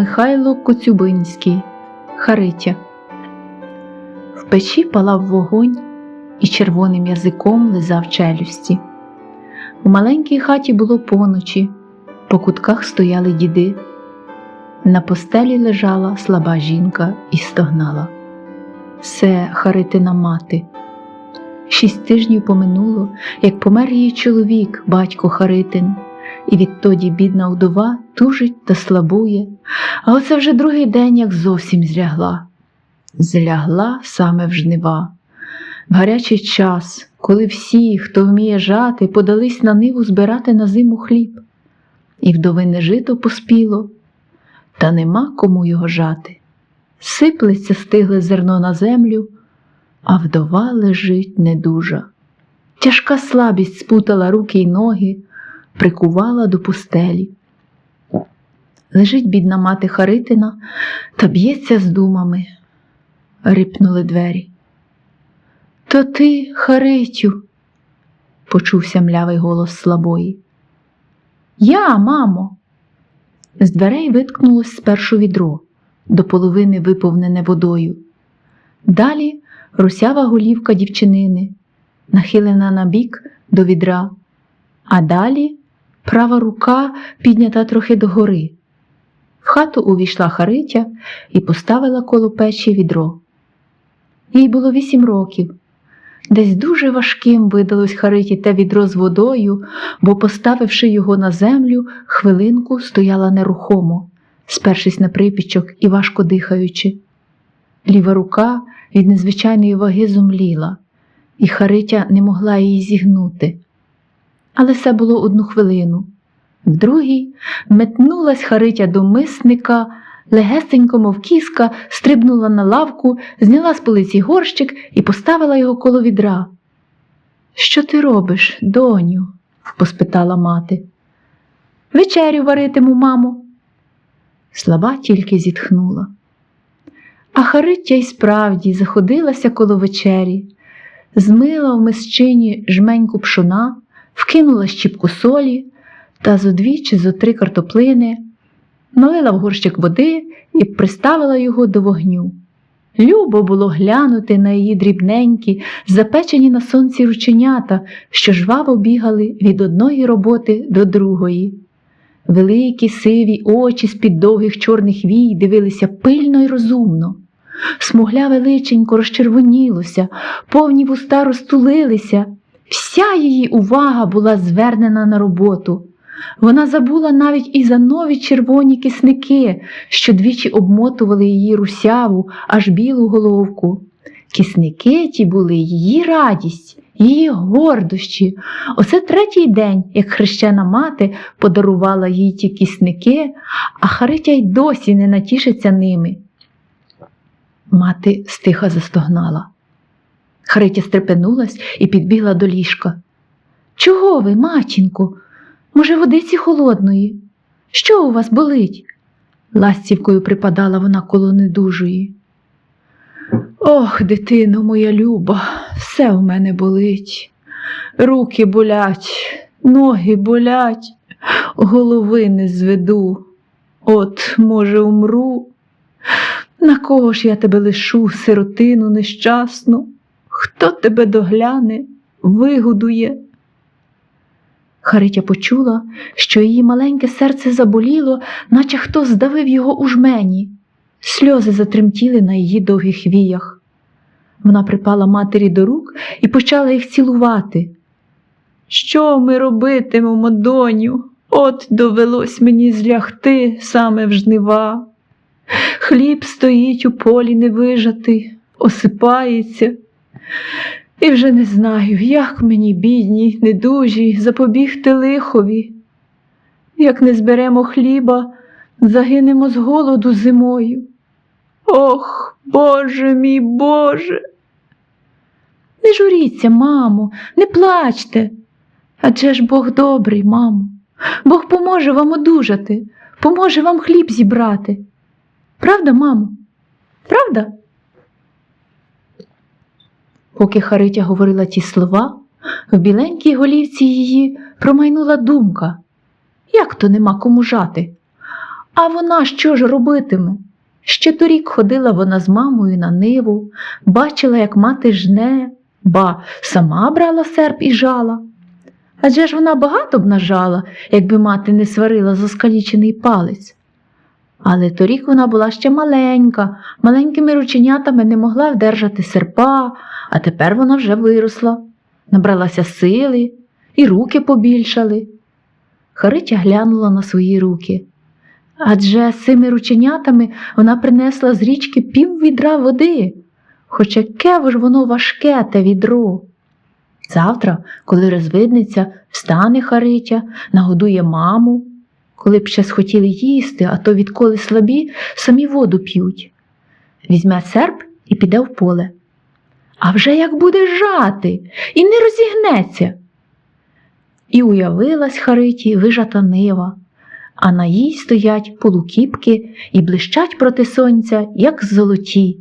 Михайло Коцюбинський Харитя В печі палав вогонь і червоним язиком лизав челюсті. У маленькій хаті було поночі, по кутках стояли діди. На постелі лежала слаба жінка і стогнала. Це Харитина мати. Шість тижнів поминуло, як помер її чоловік, батько Харитин, і відтоді бідна вдова тужить та слабує, а оце вже другий день як зовсім злягла. Злягла саме в жнива. В гарячий час, коли всі, хто вміє жати, подались на ниву збирати на зиму хліб, і вдовине жито поспіло, та нема кому його жати. Сиплеться стигле зерно на землю, а вдова лежить недужа. Тяжка слабість спутала руки й ноги, прикувала до пустелі. Лежить бідна мати Харитина та б'ється з думами. Рипнули двері. То ти, Харитю, почувся млявий голос слабої. Я, мамо. З дверей виткнулось спершу відро, до половини виповнене водою. Далі русява голівка дівчинини, нахилена на бік до відра, а далі права рука піднята трохи догори. В хату увійшла Харитя і поставила коло печі відро. Їй було вісім років. Десь дуже важким видалось Хариті те відро з водою, бо, поставивши його на землю, хвилинку стояла нерухомо, спершись на припічок і важко дихаючи. Ліва рука від незвичайної ваги зумліла, і Харитя не могла її зігнути. Але це було одну хвилину. В другій метнулась Харитя до мисника, легесенько, мов кіска, стрибнула на лавку, зняла з полиці горщик і поставила його коло відра. Що ти робиш, доню? поспитала мати. Вечерю варитиму, мамо. Слаба тільки зітхнула. А Хариття й справді заходилася коло вечері, змила в мисчині жменьку пшона, вкинула щіпку солі та зо дві чи зо три картоплини, налила в горщик води і приставила його до вогню. Любо було глянути на її дрібненькі, запечені на сонці рученята, що жваво бігали від одної роботи до другої. Великі сиві очі з-під довгих чорних вій дивилися пильно й розумно. Смугляве личенько розчервонілося, повні вуста розтулилися. Вся її увага була звернена на роботу. Вона забула навіть і за нові червоні кисники, що двічі обмотували її русяву, аж білу головку. Кисники ті були її радість, її гордощі. Оце третій день, як хрещена мати подарувала їй ті кисники, а Харитя й досі не натішиться ними. Мати стиха застогнала. Харитя стрепенулась і підбігла до ліжка. Чого ви, матінко? Може, водиці холодної? Що у вас болить? Ластівкою припадала вона коло недужої. Ох, дитино моя люба, все у мене болить. Руки болять, ноги болять, голови не зведу. От, може, умру. На кого ж я тебе лишу, сиротину нещасну? Хто тебе догляне, вигодує? Харитя почула, що її маленьке серце заболіло, наче хто здавив його у жмені. Сльози затремтіли на її довгих віях. Вона припала матері до рук і почала їх цілувати. Що ми робитимемо, доню? От довелось мені злягти саме в жнива. Хліб стоїть у полі невижатий, осипається. І вже не знаю, як мені, бідній, недужій, запобігти лихові. Як не зберемо хліба, загинемо з голоду зимою. Ох, Боже мій Боже. Не журіться, мамо, не плачте. Адже ж Бог добрий, мамо. Бог поможе вам одужати, поможе вам хліб зібрати. Правда, мамо? Правда? Поки Харитя говорила ті слова, в біленькій голівці її промайнула думка. Як то нема кому жати? А вона що ж робитиме? Ще торік ходила вона з мамою на ниву, бачила, як мати жне, ба сама брала серп і жала. Адже ж вона багато б нажала, якби мати не сварила за скалічений палець. Але торік вона була ще маленька, маленькими рученятами не могла вдержати серпа, а тепер вона вже виросла, набралася сили, і руки побільшали. Харитя глянула на свої руки. Адже з цими рученятами вона принесла з річки пів відра води, хоч яке ж воно важке те відро. Завтра, коли розвиднеться, встане Харитя, нагодує маму. Коли б ще схотіли їсти, а то відколи слабі, самі воду п'ють. Візьме серп і піде в поле. А вже як буде жати і не розігнеться. І уявилась Хариті вижата нива, а на їй стоять полукіпки і блищать проти сонця, як золоті.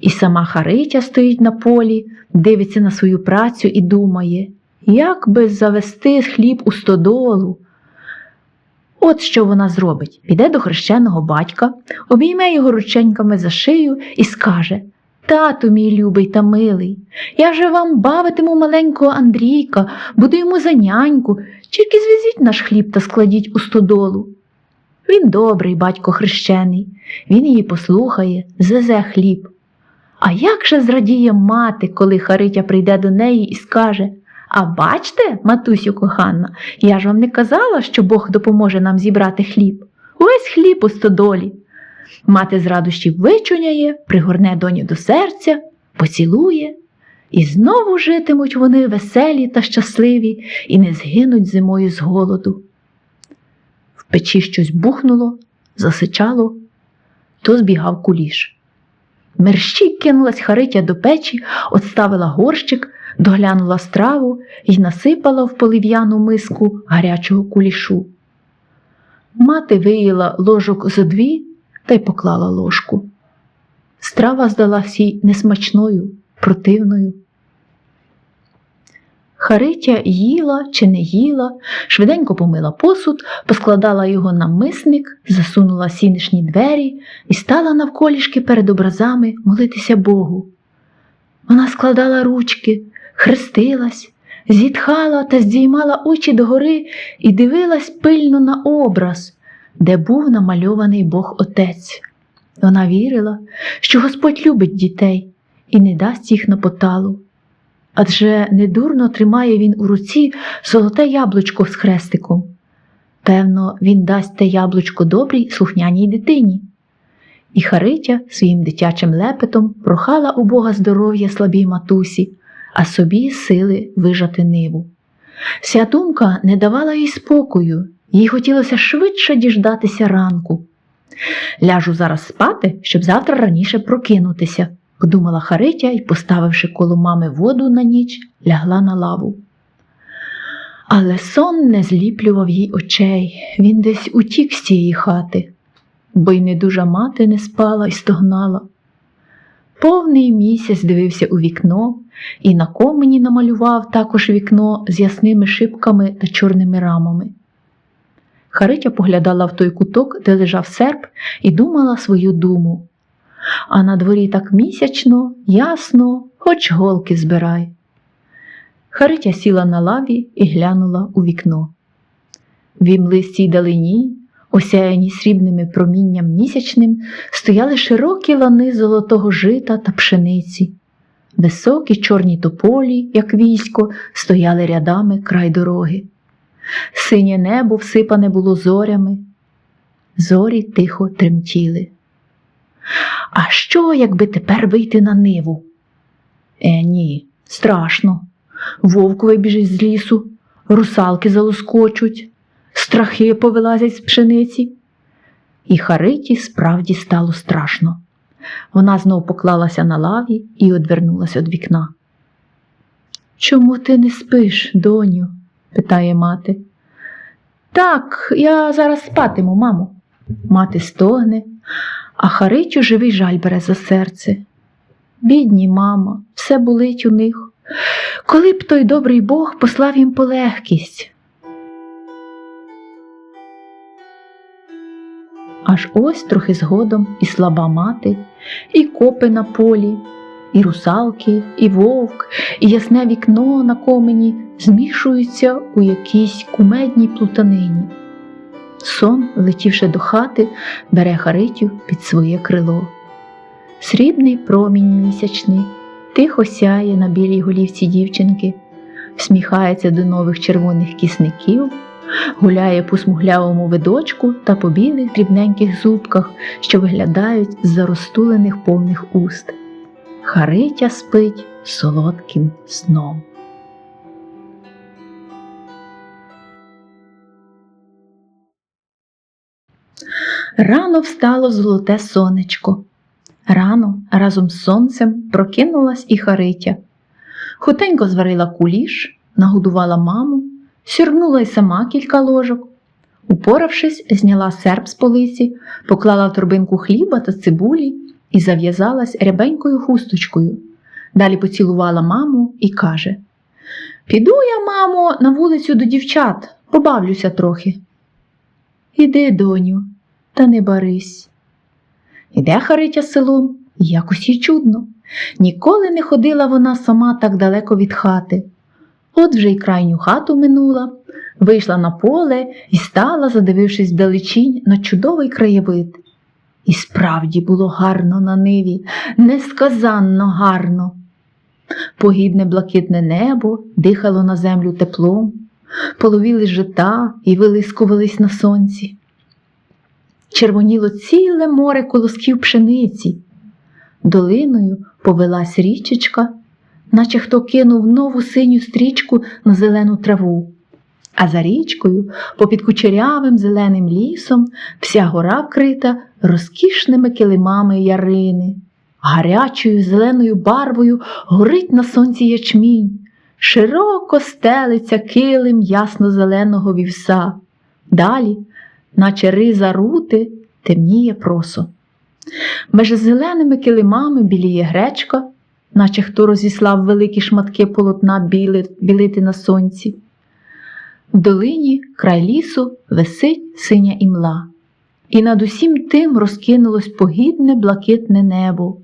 І сама Харитя стоїть на полі, дивиться на свою працю і думає, як би завести хліб у стодолу. От що вона зробить: піде до хрещеного батька, обійме його рученьками за шию і скаже Тату мій любий та милий, я же вам бавитиму маленького Андрійка, буду йому за няньку, тільки звезіть наш хліб та складіть у стодолу. Він добрий, батько хрещений, він її послухає, звезе хліб. А як же зрадіє мати, коли Харитя прийде до неї і скаже А бачте, матусю кохана, я ж вам не казала, що Бог допоможе нам зібрати хліб. Увесь хліб у стодолі. Мати з радощів вичуняє, пригорне доню до серця, поцілує, і знову житимуть вони веселі та щасливі і не згинуть зимою з голоду. В печі щось бухнуло, засичало, то збігав куліш. Мерщій кинулась Харитя до печі, отставила горщик, доглянула страву і насипала в полив'яну миску гарячого кулішу. Мати виїла ложок зо дві та й поклала ложку. Страва здалась їй несмачною, противною. Харитя їла чи не їла, швиденько помила посуд, поскладала його на мисник, засунула сінишні двері і стала навколішки перед образами молитися Богу. Вона складала ручки, хрестилась, зітхала та здіймала очі догори і дивилась пильно на образ, де був намальований Бог Отець. Вона вірила, що Господь любить дітей і не дасть їх на поталу. Адже недурно тримає він у руці золоте яблучко з хрестиком. Певно, він дасть те яблучко добрій слухняній дитині. І Харитя своїм дитячим лепетом прохала у Бога здоров'я слабій матусі, а собі сили вижати ниву. Ця думка не давала їй спокою, їй хотілося швидше діждатися ранку. Ляжу зараз спати, щоб завтра раніше прокинутися, подумала Харитя і, поставивши коло мами воду на ніч, лягла на лаву. Але сон не зліплював їй очей, він десь утік з цієї хати, бо й недужа мати не спала і стогнала. Повний місяць дивився у вікно і на комені намалював також вікно з ясними шибками та чорними рамами. Харитя поглядала в той куток, де лежав серп, і думала свою думу. А на дворі так місячно, ясно, хоч голки збирай. Харитя сіла на лаві і глянула у вікно. В імлистій далині, осяяні срібними промінням місячним, стояли широкі лани золотого жита та пшениці. Високі чорні тополі, як військо, стояли рядами край дороги. Синє небо всипане було зорями, зорі тихо тремтіли. А що, якби тепер вийти на ниву? Е, ні, страшно. Вовк вибіжить з лісу, русалки залоскочуть, страхи повилазять з пшениці. І Хариті справді стало страшно. Вона знов поклалася на лаві і одвернулася від вікна. Чому ти не спиш, доню? питає мати. Так, я зараз спатиму, мамо. Мати стогне, а Харитю живий жаль бере за серце. Бідні, мама, все болить у них. Коли б той добрий Бог послав їм полегкість. Аж ось трохи згодом і слаба мати, і копи на полі, і русалки, і вовк, і ясне вікно на комені змішуються у якійсь кумедній плутанині. Сон, летівши до хати, бере Харитю під своє крило. Срібний промінь місячний тихо сяє на білій голівці дівчинки, всміхається до нових червоних кісників, гуляє по смуглявому видочку та по білих дрібненьких зубках, що виглядають з-за розтулених повних уст. Харитя спить солодким сном. Рано встало золоте сонечко. Рано разом з сонцем прокинулась і Харитя. Хутенько зварила куліш, нагодувала маму, сюрнула й сама кілька ложок. Упоравшись, зняла серп з полиці, поклала в торбинку хліба та цибулі і зав'язалась рябенькою хусточкою. Далі поцілувала маму і каже: Піду я, мамо, на вулицю до дівчат, побавлюся трохи. Іди, доню, та не барись. Іде Харитя селом, і якось їй чудно. Ніколи не ходила вона сама так далеко від хати. От вже й крайню хату минула, вийшла на поле і стала, задивившись вдалечінь на чудовий краєвид. І справді було гарно на ниві, несказанно гарно. Погідне блакитне небо дихало на землю теплом, половіли жита і вилискувались на сонці. Червоніло ціле море колосків пшениці. Долиною повелась річечка, наче хто кинув нову синю стрічку на зелену траву. А за річкою, попід кучерявим зеленим лісом, вся гора вкрита розкішними килимами ярини. Гарячою зеленою барвою горить на сонці ячмінь, широко стелиться килим ясно-зеленого вівса. Далі, наче риза рути, темніє просо. Меж зеленими килимами біліє гречка, наче хто розіслав великі шматки полотна біли, білити на сонці. В долині край лісу висить синя імла, і над усім тим розкинулось погідне блакитне небо.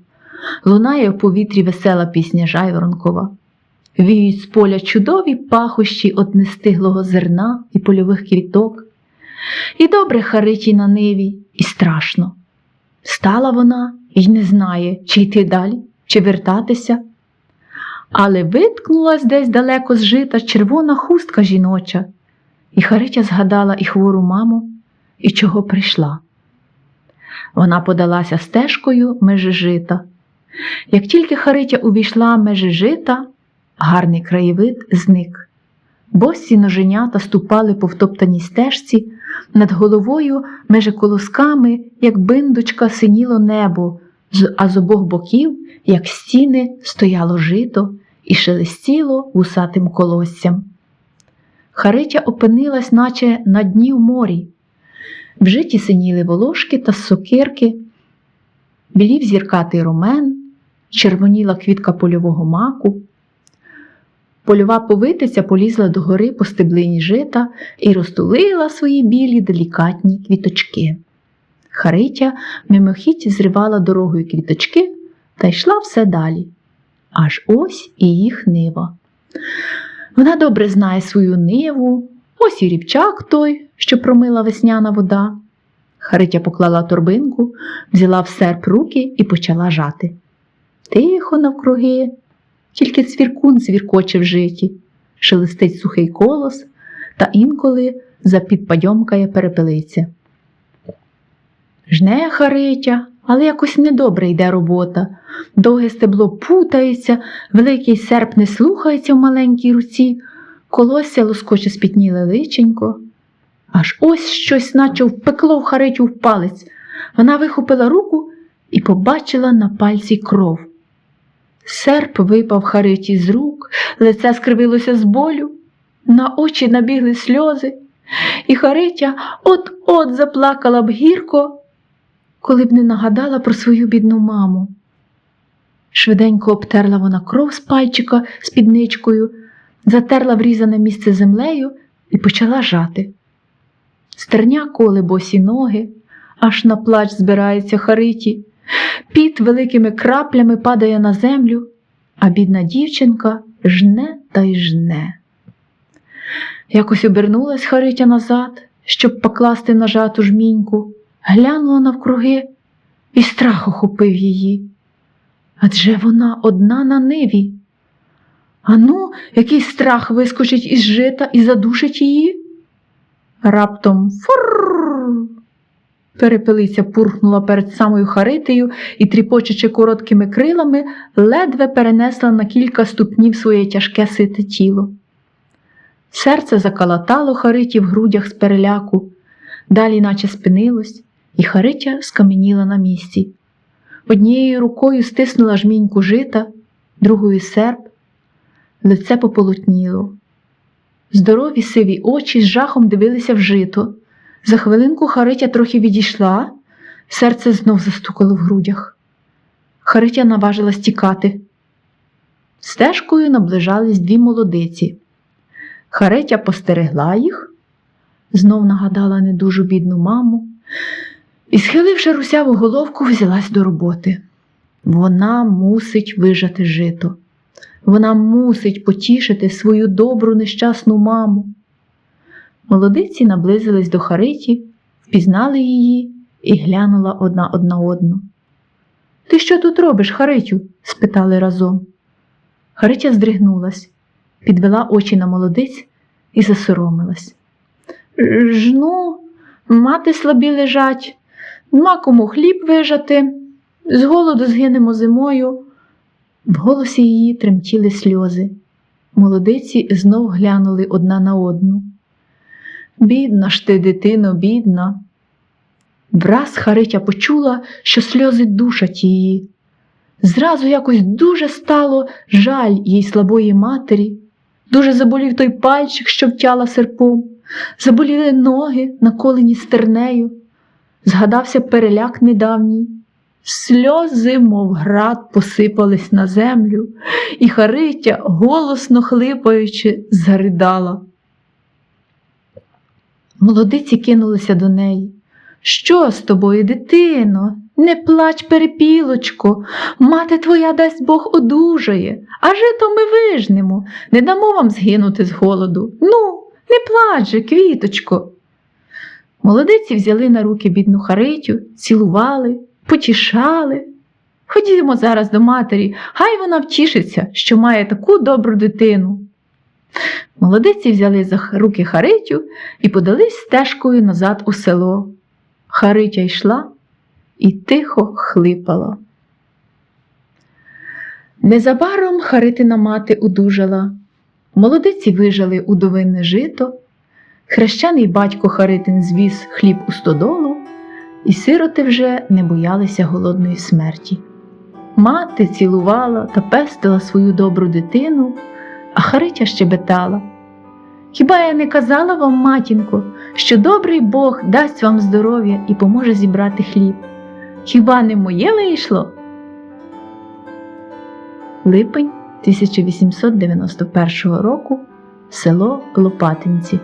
Лунає в повітрі весела пісня жайворонкова. Віють з поля чудові пахощі од нестиглого зерна і польових квіток. І добре харичі на ниві, і страшно. Стала вона і не знає, чи йти далі, чи вертатися. Але виткнулась десь далеко з жита червона хустка жіноча, і Харитя згадала і хвору маму, і чого прийшла. Вона подалася стежкою межи жита. Як тільки Харитя увійшла межі жита, гарний краєвид зник. Босі ноженята ступали по втоптаній стежці, над головою межи колосками, як биндочка, синіло небо, а з обох боків, як стіни, стояло жито і шелестіло вусатим колоссям. Харитя опинилась, наче на дні в морі. В житі синіли волошки та сокирки, білів зіркатий ромен, червоніла квітка польового маку. Польова повитиця полізла до гори по стеблині жита і розтулила свої білі делікатні квіточки. Харитя мимохідь зривала дорогою квіточки та йшла все далі. Аж ось і їх нива. Вона добре знає свою ниву, ось і рівчак той, що промила весняна вода. Харитя поклала торбинку, взяла в серп руки і почала жати. Тихо навкруги, тільки цвіркун цвіркоче в житі, шелестить сухий колос та інколи запідпадьомкає перепелиця. Жне Харитя, але якось недобре йде робота. Довге стебло путається, великий серп не слухається в маленькій руці, колосся лоскоче спітніле личенько. Аж ось щось, наче впекло в Харитю в палець. Вона вихопила руку і побачила на пальці кров. Серп випав Хариті з рук, лице скривилося з болю, на очі набігли сльози, і Харитя от-от заплакала б гірко, коли б не нагадала про свою бідну маму. Швиденько обтерла вона кров з пальчика спідничкою, затерла врізане місце землею і почала жати. Стерня коли босі ноги, аж на плач збирається Хариті. Піт великими краплями падає на землю, а бідна дівчинка жне та й жне. Якось обернулась Харитя назад, щоб покласти на жату жміньку, глянула навкруги, і страх охопив її. Адже вона одна на ниві. Ану, який страх вискочить із жита і задушить її? Раптом фур. Перепелиця пурхнула перед самою Харитею і, тріпочучи короткими крилами, ледве перенесла на кілька ступнів своє тяжке сите тіло. Серце закалатало Хариті в грудях з переляку, далі наче спинилось, і Харитя скам'яніла на місці. Однією рукою стиснула жміньку жита, другою серп, лице пополотніло. Здорові сиві очі з жахом дивилися в жито. За хвилинку Харитя трохи відійшла, серце знов застукало в грудях. Харитя наважилась тікати. Стежкою наближались дві молодиці. Харитя постерегла їх, знов нагадала недужу бідну маму і, схиливши русяву головку, взялась до роботи. Вона мусить вижати жито. Вона мусить потішити свою добру нещасну маму. Молодиці наблизились до Хариті, впізнали її і глянула одна одна одну. Ти що тут робиш, Харитю? спитали разом. Харитя здригнулась, підвела очі на молодиць і засоромилась. Жну, мати слабі лежать, нема кому хліб вижати, з голоду згинемо зимою. В голосі її тремтіли сльози. Молодиці знов глянули одна на одну. Бідна ж ти, дитино, бідна. Враз Харитя почула, що сльози душать її. Зразу якось дуже стало жаль їй слабої матері, дуже заболів той пальчик, що втяла серпом, заболіли ноги, наколені стернею, згадався переляк недавній. Сльози, мов град, посипались на землю, і Харитя, голосно хлипаючи, заридала. Молодиці кинулися до неї. Що з тобою, дитино? Не плач, перепілочко, мати твоя дасть Бог одужає, а жито ми вижнемо, не дамо вам згинути з голоду. Ну, не плач же, квіточко. Молодиці взяли на руки бідну Харитю, цілували, потішали. Ходімо зараз до матері, хай вона втішиться, що має таку добру дитину. Молодиці взяли за руки Харитю і подались стежкою назад у село. Харитя йшла і тихо хлипала. Незабаром Харитина мати удужала. Молодиці вижали удовинне жито, хрещений батько Харитин звіз хліб у стодолу, і сироти вже не боялися голодної смерті. Мати цілувала та пестила свою добру дитину, а Харитя щебетала. Хіба я не казала вам, матінко, що добрий Бог дасть вам здоров'я і поможе зібрати хліб? Хіба не моє вийшло? Липень 1891 року село Лопатинці